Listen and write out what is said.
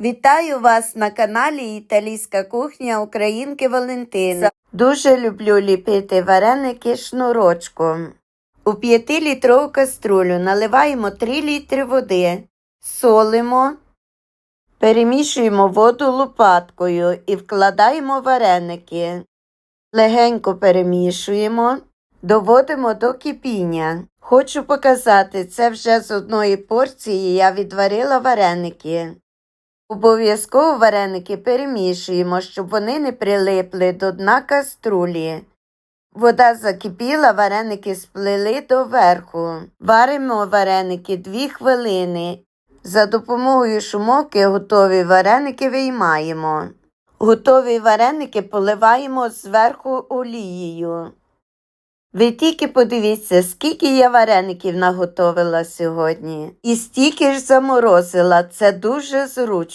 Вітаю вас на каналі Італійська кухня Українки Валентини. Дуже люблю ліпити вареники шнурочком. У 5-літрову каструлю наливаємо 3 літри води, солимо, перемішуємо воду лопаткою і вкладаємо вареники. Легенько перемішуємо, доводимо до кипіння. Хочу показати, це вже з одної порції я відварила вареники. Обов'язково вареники перемішуємо, щоб вони не прилипли до дна каструлі. Вода закипіла, вареники сплили до верху. Варимо вареники 2 хвилини. За допомогою шумовки готові вареники виймаємо. Готові вареники поливаємо зверху олією. Ви тільки подивіться, скільки я вареників наготовила сьогодні. І стільки ж заморозила. Це дуже зручно.